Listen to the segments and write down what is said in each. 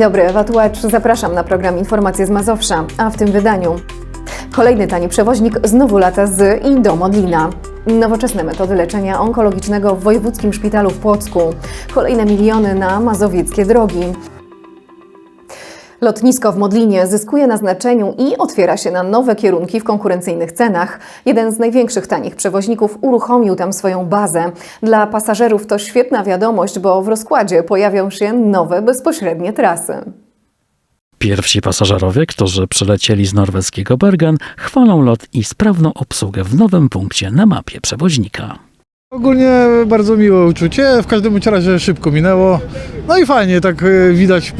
Dobry, Ewa Tułacz. Zapraszam na program Informacje z Mazowsza, a w tym wydaniu kolejny tani przewoźnik znowu lata z i do Modlina. Nowoczesne metody leczenia onkologicznego w Wojewódzkim Szpitalu w Płocku. Kolejne miliony na mazowieckie drogi. Lotnisko w Modlinie zyskuje na znaczeniu i otwiera się na nowe kierunki w konkurencyjnych cenach. Jeden z największych tanich przewoźników uruchomił tam swoją bazę. Dla pasażerów to świetna wiadomość, bo w rozkładzie pojawią się nowe bezpośrednie trasy. Pierwsi pasażerowie, którzy przylecieli z norweskiego Bergen, chwalą lot i sprawną obsługę w nowym punkcie na mapie przewoźnika. Ogólnie bardzo miłe uczucie, w każdym razie szybko minęło. No i fajnie, tak e, widać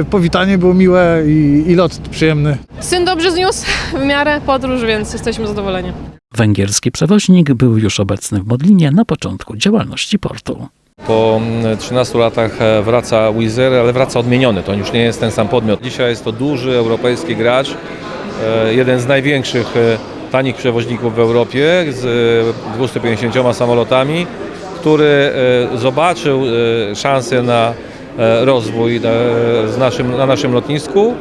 e, powitanie było miłe i, i lot przyjemny. Syn dobrze zniósł w miarę podróż, więc jesteśmy zadowoleni. Węgierski przewoźnik był już obecny w Modlinie na początku działalności portu. Po mm, 13 latach e, wraca Wizz Air, ale wraca odmieniony. To już nie jest ten sam podmiot. Dzisiaj jest to duży europejski gracz, jeden z największych tanich przewoźników w Europie z e, 250 samolotami, który e, zobaczył e, szansę na e, rozwój e, naszym, na naszym lotnisku.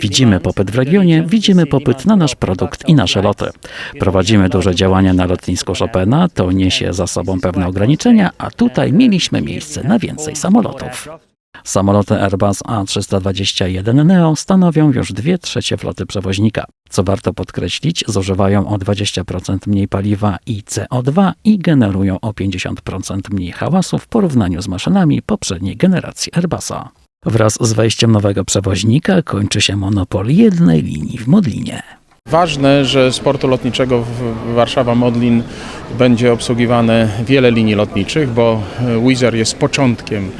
Widzimy popyt w regionie, widzimy popyt na nasz produkt i nasze loty. Prowadzimy duże działania na lotnisku Chopina, to niesie za sobą pewne ograniczenia, a tutaj mieliśmy miejsce na więcej samolotów. Samoloty Airbus A321 Neo stanowią już dwie trzecie floty przewoźnika. Co warto podkreślić, zużywają o 20% mniej paliwa i CO2 i generują o 50% mniej hałasu w porównaniu z maszynami poprzedniej generacji Airbusa. Wraz z wejściem nowego przewoźnika kończy się monopol jednej linii w Modlinie. Ważne, że z portu lotniczego Warszawa-Modlin będzie obsługiwane wiele linii lotniczych, bo Wizz Air jest początkiem, e,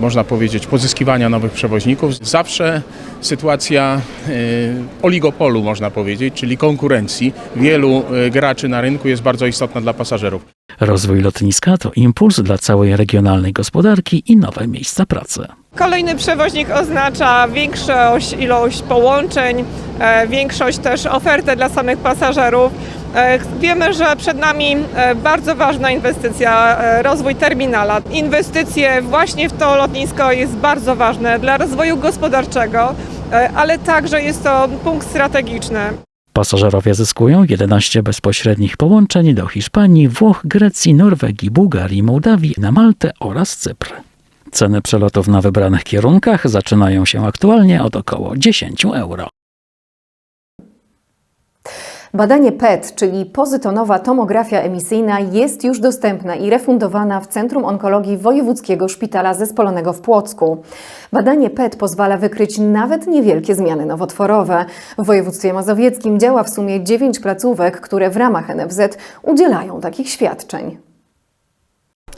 można powiedzieć, pozyskiwania nowych przewoźników. Zawsze sytuacja e, oligopolu, można powiedzieć, czyli konkurencji wielu e, graczy na rynku jest bardzo istotna dla pasażerów. Rozwój lotniska to impuls dla całej regionalnej gospodarki i nowe miejsca pracy. Kolejny przewoźnik oznacza większość ilość połączeń, e, większość też oferty dla samych pasażerów. E, Wiemy, że przed nami e, bardzo ważna inwestycja, rozwój terminala. Inwestycje właśnie w to lotnisko jest bardzo ważne dla rozwoju gospodarczego, ale także jest to punkt strategiczny. Pasażerowie zyskują 11 bezpośrednich połączeń do Hiszpanii, Włoch, Grecji, Norwegii, Bułgarii, Mołdawii, na Maltę oraz Cypr. Ceny przelotów na wybranych kierunkach zaczynają się aktualnie od około 10 euro. Badanie PET, czyli pozytonowa tomografia emisyjna, jest już dostępna i refundowana w Centrum Onkologii Wojewódzkiego Szpitala Zespolonego w Płocku. Badanie PET pozwala wykryć nawet niewielkie zmiany nowotworowe. W województwie mazowieckim działa w sumie 9 placówek, które w ramach NFZ udzielają takich świadczeń.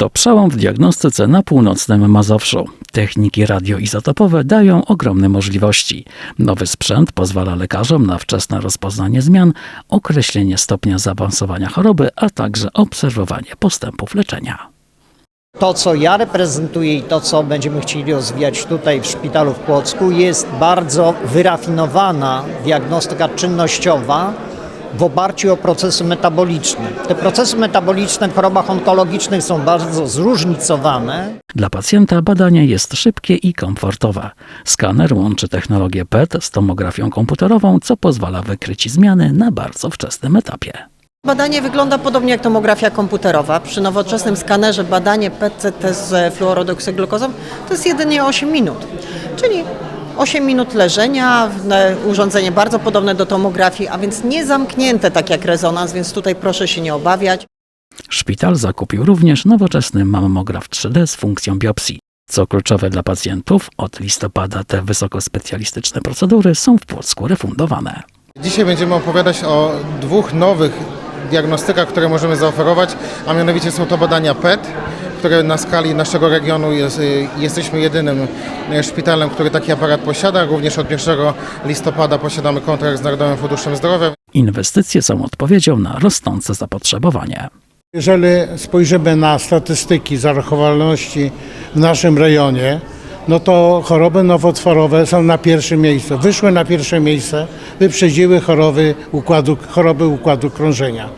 To przełom w diagnostyce na północnym Mazowszu. Techniki radioizotopowe dają ogromne możliwości. Nowy sprzęt pozwala lekarzom na wczesne rozpoznanie zmian, określenie stopnia zaawansowania choroby, a także obserwowanie postępów leczenia. To, co ja reprezentuję i to, co będziemy chcieli rozwijać tutaj w szpitalu w Płocku, jest bardzo wyrafinowana diagnostyka czynnościowa w oparciu o procesy metaboliczne. Te procesy metaboliczne w chorobach onkologicznych są bardzo zróżnicowane. Dla pacjenta badanie jest szybkie i komfortowe. Skaner łączy technologię PET z tomografią komputerową, co pozwala wykryć zmiany na bardzo wczesnym etapie. Badanie wygląda podobnie jak tomografia komputerowa. Przy nowoczesnym skanerze badanie PET-CT z fluorodoksyglukozą to jest jedynie 8 minut, czyli 8 minut leżenia, urządzenie bardzo podobne do tomografii, a więc nie zamknięte tak jak rezonans, więc tutaj proszę się nie obawiać. Szpital zakupił również nowoczesny mammograf 3D z funkcją biopsji. Co kluczowe dla pacjentów, od listopada te wysokospecjalistyczne procedury są w Płocku refundowane. Dzisiaj będziemy opowiadać o dwóch nowych diagnostykach, które możemy zaoferować, a mianowicie są to badania PET, które na skali naszego regionu jest, y, jesteśmy jedynym y, szpitalem, który taki aparat posiada. Również od 1 listopada posiadamy kontrakt z Narodowym Funduszem Zdrowia. Inwestycje są odpowiedzią na rosnące zapotrzebowanie. Jeżeli spojrzymy na statystyki zachorowalności w naszym rejonie, no to choroby nowotworowe są na pierwszym miejscu. Wyszły na pierwsze miejsce, wyprzedziły choroby układu, choroby układu krążenia.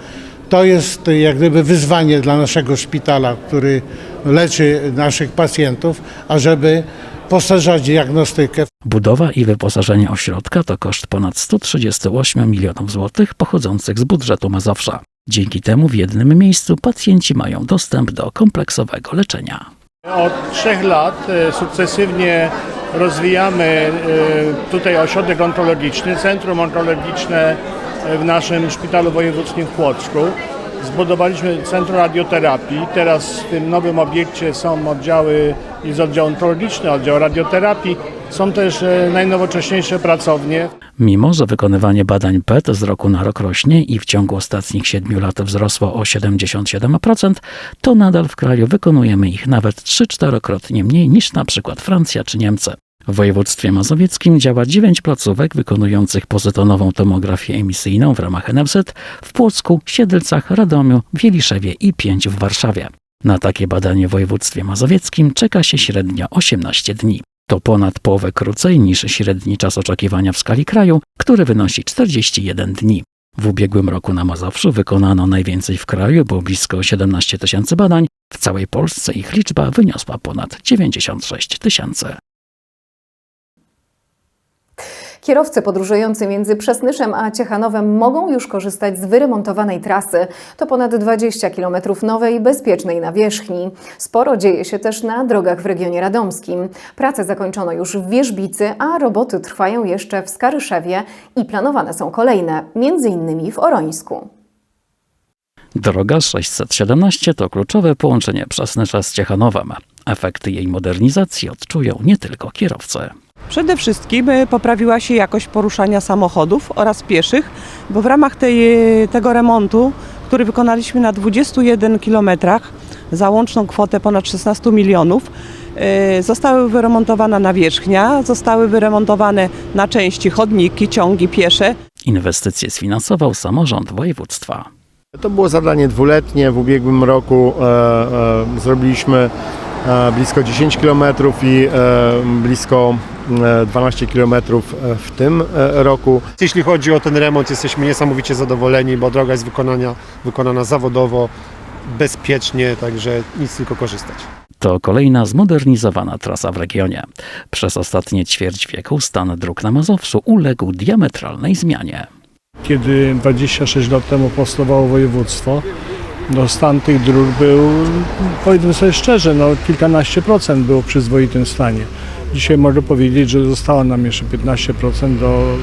To jest jak gdyby wyzwanie dla naszego szpitala, który leczy naszych pacjentów, ażeby poszerzać diagnostykę. Budowa i wyposażenie ośrodka to koszt ponad 138 milionów złotych pochodzących z budżetu Mazowsza. Dzięki temu w jednym miejscu pacjenci mają dostęp do kompleksowego leczenia. Od trzech lat e, sukcesywnie rozwijamy e, tutaj ośrodek onkologiczny, centrum onkologiczne e, w naszym szpitalu wojewódzkim w Płocku. Zbudowaliśmy centrum radioterapii. Teraz w tym nowym obiekcie są oddziały, jest oddział onkologiczny, oddział radioterapii. Są też e, najnowocześniejsze pracownie. Mimo, że wykonywanie badań PET z roku na rok rośnie i w ciągu ostatnich 7 lat wzrosło o 77%, to nadal w kraju wykonujemy ich nawet 3-4krotnie mniej niż na przykład Francja czy Niemcy. W województwie mazowieckim działa 9 placówek wykonujących pozytonową tomografię emisyjną w ramach NFZ w Płocku, Siedlcach, Radomiu, Wieliszewie i 5 w Warszawie. Na takie badanie w województwie mazowieckim czeka się średnio 18 dni. To ponad połowę krócej niż średni czas oczekiwania w skali kraju, który wynosi 41 dni. W ubiegłym roku na Mazowszu wykonano najwięcej w kraju, bo blisko 17 tysięcy badań. W całej Polsce ich liczba wyniosła ponad 96 tysięcy. Kierowcy podróżujący między Przesnyszem a Ciechanowem mogą już korzystać z wyremontowanej trasy. To ponad 20 km nowej, bezpiecznej nawierzchni. Sporo dzieje się też na drogach w regionie radomskim. Prace zakończono już w Wierzbicy, a roboty trwają jeszcze w Skaryszewie i planowane są kolejne, między innymi w Orońsku. Droga 617 to kluczowe połączenie Przasnysza z Ciechanowem. Efekty jej modernizacji odczują nie tylko kierowcy. Przede wszystkim e, poprawiła się jakość poruszania samochodów oraz pieszych, bo w ramach tej, tego remontu, który wykonaliśmy na 21 km za łączną kwotę ponad 16 milionów, e, zostały wyremontowana nawierzchnia, zostały wyremontowane na części chodniki, ciągi piesze. Inwestycje sfinansował samorząd województwa. To było zadanie dwuletnie. W ubiegłym roku e, e, zrobiliśmy e, blisko 10 km i e, blisko e, 12 km w tym e, roku. Jeśli chodzi o ten remont, jesteśmy niesamowicie zadowoleni, bo droga jest wykonania, wykonana zawodowo, bezpiecznie, także nic tylko korzystać. To kolejna zmodernizowana trasa w regionie. Przez ostatnie ćwierć wieku stan dróg na Mazowszu uległ diametralnej zmianie. Kiedy 26 lat temu powstawało województwo, no stan tych dróg był, powiedzmy sobie szczerze, no kilkanaście procent było w przyzwoitym stanie. Dzisiaj mogę powiedzieć, że zostało nam jeszcze 15% do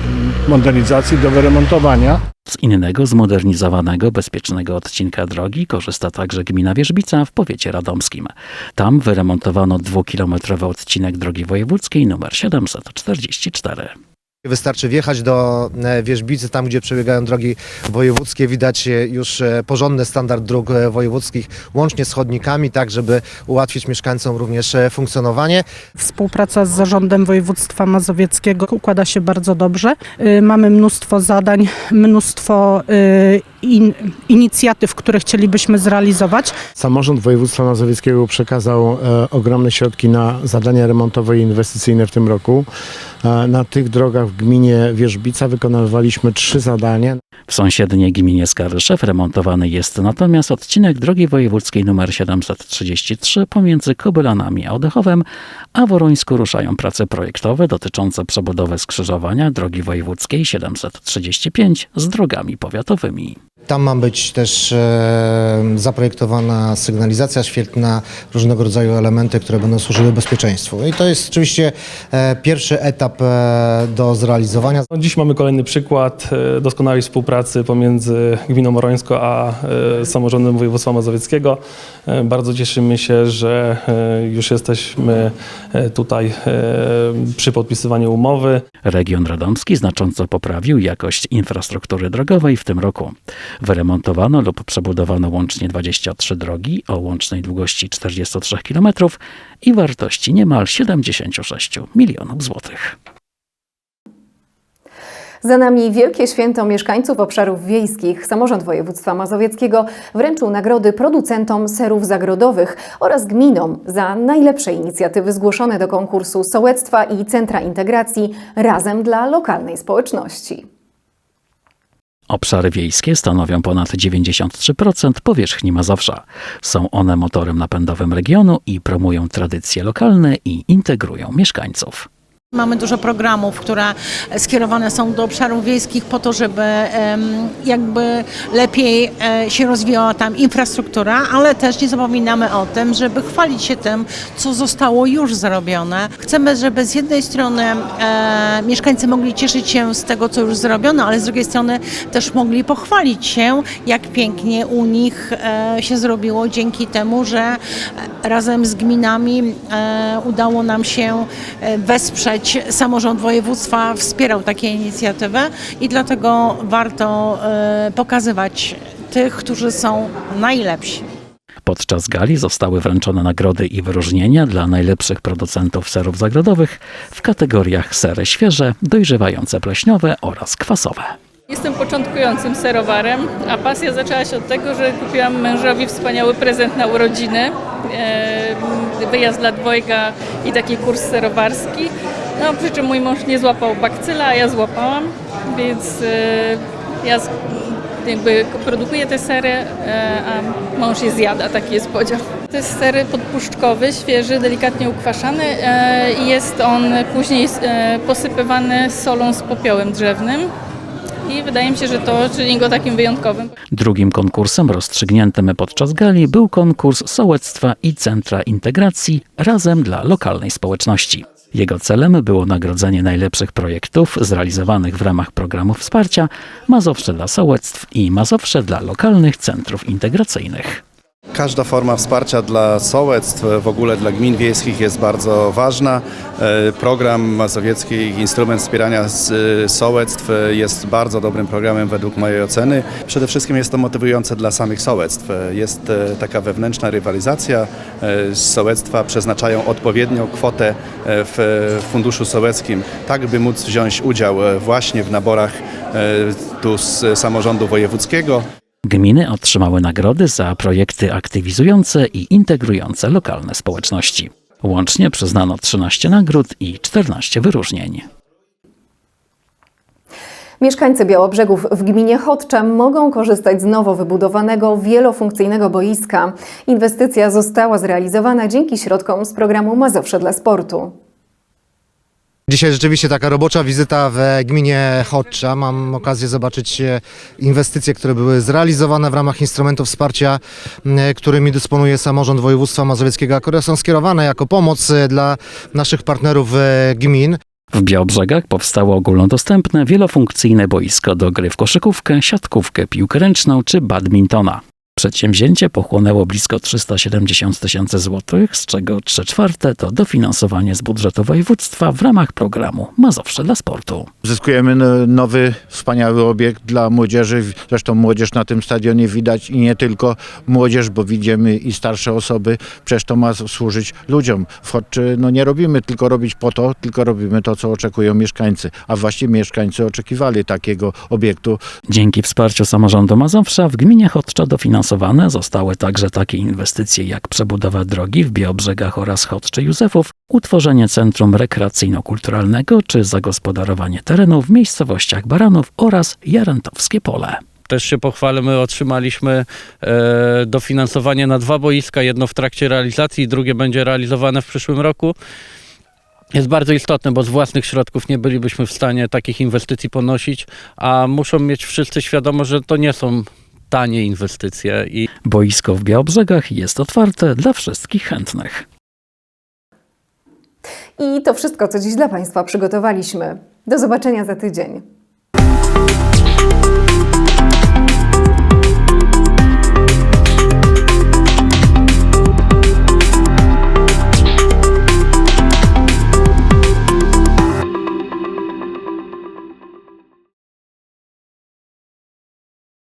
modernizacji, do wyremontowania. Z innego zmodernizowanego, bezpiecznego odcinka drogi korzysta także gmina Wierzbica w powiecie radomskim. Tam wyremontowano dwukilometrowy odcinek drogi wojewódzkiej nr 744. Wystarczy wjechać do e, Wierzbicy, tam gdzie przebiegają drogi wojewódzkie, widać e, już e, porządny standard dróg wojewódzkich, łącznie z chodnikami, tak żeby ułatwić mieszkańcom również funkcjonowanie. Współpraca z Zarządem Województwa Mazowieckiego układa się bardzo dobrze. Y, Mamy mnóstwo zadań, mnóstwo y, in, inicjatyw, które chcielibyśmy zrealizować. Samorząd województwa mazowieckiego przekazał e, ogromne środki na zadania remontowe i inwestycyjne w tym roku. E, na tych drogach w gminie Wierzbica wykonywaliśmy trzy zadania. W sąsiedniej gminie Skaryszew remontowany jest natomiast odcinek drogi wojewódzkiej nr 733 pomiędzy Kobylanami a Odechowem, a w Orońsku ruszają prace projektowe dotyczące przebudowy skrzyżowania drogi wojewódzkiej 735 z drogami powiatowymi. Tam ma być też e, zaprojektowana sygnalizacja świetlna, różnego rodzaju elementy, które będą służyły bezpieczeństwu. I to jest oczywiście e, pierwszy etap e, do zrealizowania. No, Dziś mamy kolejny przykład e, doskonałej współpracy pomiędzy Gminą Morońsko a e, samorządem województwa mazowieckiego. E, Bardzo cieszymy się, że e, już jesteśmy e, tutaj e, przy podpisywaniu umowy. Region radomski znacząco poprawił jakość infrastruktury drogowej w tym roku. Wyremontowano lub przebudowano łącznie 23 drogi o łącznej długości 43 km i wartości niemal 76 milionów złotych. Za nami wielkie święto mieszkańców obszarów wiejskich. Samorząd województwa mazowieckiego wręczył nagrody producentom serów zagrodowych oraz gminom za najlepsze inicjatywy zgłoszone do konkursu sołectwa i centra integracji razem dla lokalnej społeczności. Obszary wiejskie stanowią ponad 93% powierzchni Mazowsza. Są one motorem napędowym regionu i promują tradycje lokalne i integrują mieszkańców. Mamy dużo programów, które skierowane są do obszarów wiejskich po to, żeby jakby lepiej e, się rozwijała tam infrastruktura, ale też nie zapominamy o tym, żeby chwalić się tym, co zostało już zrobione. Chcemy, żeby z jednej strony e, mieszkańcy mogli cieszyć się z tego, co już zrobiono, ale z drugiej strony też mogli pochwalić się, jak pięknie u nich e, się zrobiło dzięki temu, że razem z gminami udało nam się e, samorząd województwa, wspierał takie inicjatywy i dlatego warto e, pokazywać tych, którzy są najlepsi. Podczas gali zostały wręczone nagrody i wyróżnienia dla najlepszych producentów serów zagrodowych w kategoriach sery świeże, dojrzewające pleśniowe oraz kwasowe. Jestem początkującym serowarem, a pasja zaczęła się od tego, że kupiłam mężowi wspaniały prezent na urodziny. E, Wyjazd dla dwojga i taki kurs serowarski. No, przy czym mój mąż nie złapał bakcyla, a ja złapałam, więc e, ja z- jakby produkuję te sery, e, a mąż je zjada, taki jest podział. To jest sery podpuszczkowy, świeży, delikatnie ukwaszany e, i jest on później posypywany solą z popiołem drzewnym. I wydaje mi się, że to czyni go takim wyjątkowym. Drugim konkursem rozstrzygniętym podczas gali był konkurs sołectwa i centra integracji razem dla lokalnej społeczności. Jego celem było nagrodzenie najlepszych projektów zrealizowanych w ramach programu wsparcia Mazowsze dla sołectw i Mazowsze dla lokalnych centrów integracyjnych. Każda forma wsparcia dla sołectw, w ogóle dla gmin wiejskich jest bardzo ważna. E, Program Mazowiecki Instrument Wspierania e, Sołectw jest bardzo dobrym programem według mojej oceny. Przede wszystkim jest to motywujące dla samych sołectw. Jest e, taka wewnętrzna rywalizacja. Sołectwa przeznaczają odpowiednią kwotę w funduszu sołeckim, tak by móc wziąć udział właśnie w naborach tu z samorządu wojewódzkiego. Gminy otrzymały nagrody za projekty aktywizujące i integrujące lokalne społeczności. Łącznie przyznano 13 nagród i 14 wyróżnień. Mieszkańcy Białobrzegów w gminie Chodcza mogą korzystać z nowo wybudowanego wielofunkcyjnego boiska. Inwestycja została zrealizowana dzięki środkom z programu Mazowsze dla Sportu. Dzisiaj rzeczywiście taka robocza wizyta w gminie Chodcza. Mam okazję zobaczyć e, inwestycje, które były zrealizowane w ramach instrumentów wsparcia, m, którymi dysponuje samorząd województwa mazowieckiego, a które są skierowane jako pomoc e, dla naszych partnerów e, gmin. W Białobrzegach powstało ogólnodostępne wielofunkcyjne boisko do gry w koszykówkę, siatkówkę, piłkę ręczną czy badmintona. Przedsięwzięcie pochłonęło blisko 370 tysięcy złotych, z czego 3 czwarte to dofinansowanie z budżetu województwa w ramach programu Mazowsze dla Sportu. Zyskujemy n- nowy, wspaniały obiekt dla młodzieży. Zresztą młodzież na tym stadionie widać i nie tylko młodzież, bo widzimy i starsze osoby. Przecież to ma służyć ludziom. Chodczy no nie robimy tylko robić po to, tylko robimy to, co oczekują mieszkańcy. A właśnie mieszkańcy oczekiwali takiego obiektu. Dzięki wsparciu samorządu Mazowsza w gminie Chodcza dofinansowane zostały także takie inwestycje jak przebudowa drogi w Białobrzegach oraz Chodczy Józefów, utworzenie centrum rekreacyjno-kulturalnego czy zagospodarowanie terenu w miejscowościach Baranów oraz Jarentowskie Pole. Też się pochwalę, my otrzymaliśmy e, dofinansowanie na dwa boiska, jedno w trakcie realizacji, drugie będzie realizowane w przyszłym roku. Jest bardzo istotne, bo z własnych środków nie bylibyśmy w stanie takich inwestycji ponosić, a muszą mieć wszyscy świadomość, że to nie są tanie inwestycje i Boisko w Białobrzegach jest otwarte dla wszystkich chętnych. I to wszystko, co dziś dla Państwa przygotowaliśmy. Do zobaczenia za tydzień.